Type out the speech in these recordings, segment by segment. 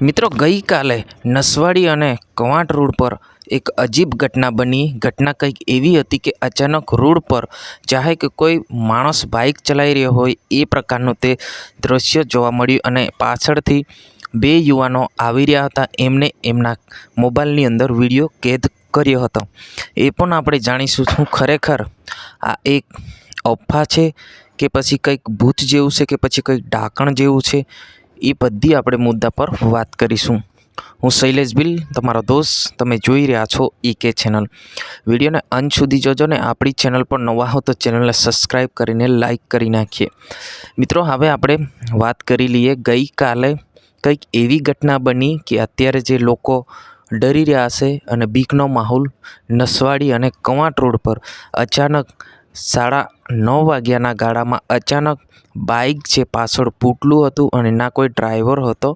મિત્રો, ગઈકાલે નસવાડી અને કવાંટ રોડ પર એક અજીબ ઘટના બની. ઘટના કંઈક એવી હતી કે અચાનક રોડ પર ચાહે કે કોઈ માણસ બાઇક ચલાવી રહ્યો હોય, એ પ્રકારનું તે દૃશ્ય જોવા મળ્યું અને પાછળથી બે યુવાનો આવી રહ્યા હતા. એમને એમના મોબાઈલની અંદર વીડિયો કેદ કર્યો હતો. એ પણ આપણે જાણીશું શું ખરેખર આ એક અફવા છે કે પછી કંઈક ભૂત જેવું છે કે પછી કંઈક ઢાંકણ જેવું છે? એ બધી આપણે મુદ્દા પર વાત કરીશું. હું શૈલેષ બિલ, તમારો દોસ્ત, તમે જોઈ રહ્યા છો ઈ કે ચેનલ વિડીયોને અંત સુધી જોજો ને આપણી ચેનલ પર નવા હો તો ચેનલને સબસ્ક્રાઈબ કરીને લાઈક કરી નાખીએ. મિત્રો, હવે આપણે વાત કરી લઈએ ગઈકાલે કંઈક એવી ઘટના બની કે અત્યારે જે લોકો ડરી રહ્યા હશે અને બીકનો માહોલ નસવાડી અને કવાંટ રોડ પર અચાનક સાડા નવ વાગ્યાના ગાળામાં અચાનક બાઇક જે પાછળ પૂટલું હતું અને ના કોઈ ડ્રાઈવર હતો,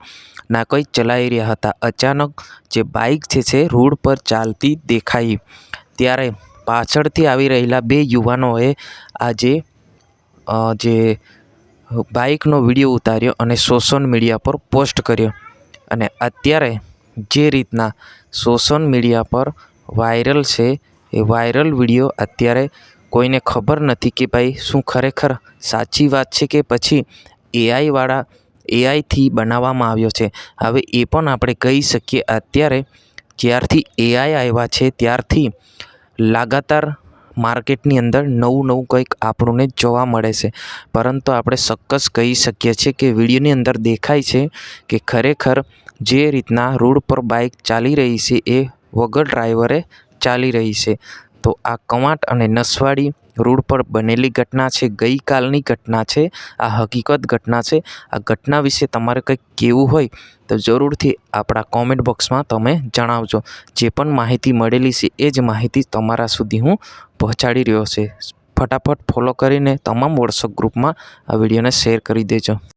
ના કોઈ ચલાવી રહ્યા હતા, અચાનક જે બાઇક જે છે રોડ પર ચાલતી દેખાઈ. ત્યારે પાછળથી આવી રહેલા બે યુવાનોએ આજે જે બાઇકનો વીડિયો ઉતાર્યો અને સોશિયલ મીડિયા પર પોસ્ટ કર્યો. અને અત્યારે જે રીતના સોશિયલ મીડિયા પર વાયરલ છે, એ વાયરલ વીડિયો અત્યારે કોઈને ખબર નથી કે ભાઈ શું ખરેખર સાચી વાત છે કે પછી એઆઈવાળા એઆઈથી બનાવવામાં આવ્યો છે. હવે એ પણ આપણે કહી શકીએ અત્યારે જ્યારથી એઆઈ આવ્યા છે ત્યારથી લાગાતાર માર્કેટની અંદર નવું નવું કંઈક આપણને જોવા મળે છે. પરંતુ આપણે ચોક્કસ કહી શકીએ છીએ કે વિડીયોની અંદર દેખાય છે કે ખરેખર જે રીતના રોડ પર બાઇક ચાલી રહી છે એ વગર ડ્રાઈવરે ચાલી રહી છે. તો આ કવાંટ અને નસવાડી રોડ પર બનેલી ઘટના છે, ગઈકાલની ઘટના છે, આ હકીકત ઘટના છે. આ ઘટના વિશે તમારે કંઈક કહેવું હોય તો જરૂરથી આપણા કોમેન્ટ બોક્સમાં તમે જણાવજો. જે પણ માહિતી મળેલી છે, એ જ માહિતી તમારા સુધી હું પહોંચાડી રહ્યો છે. ફટાફટ ફોલો કરીને તમામ વોટ્સઅપ ગ્રુપમાં આ વિડીયોને શેર કરી દેજો.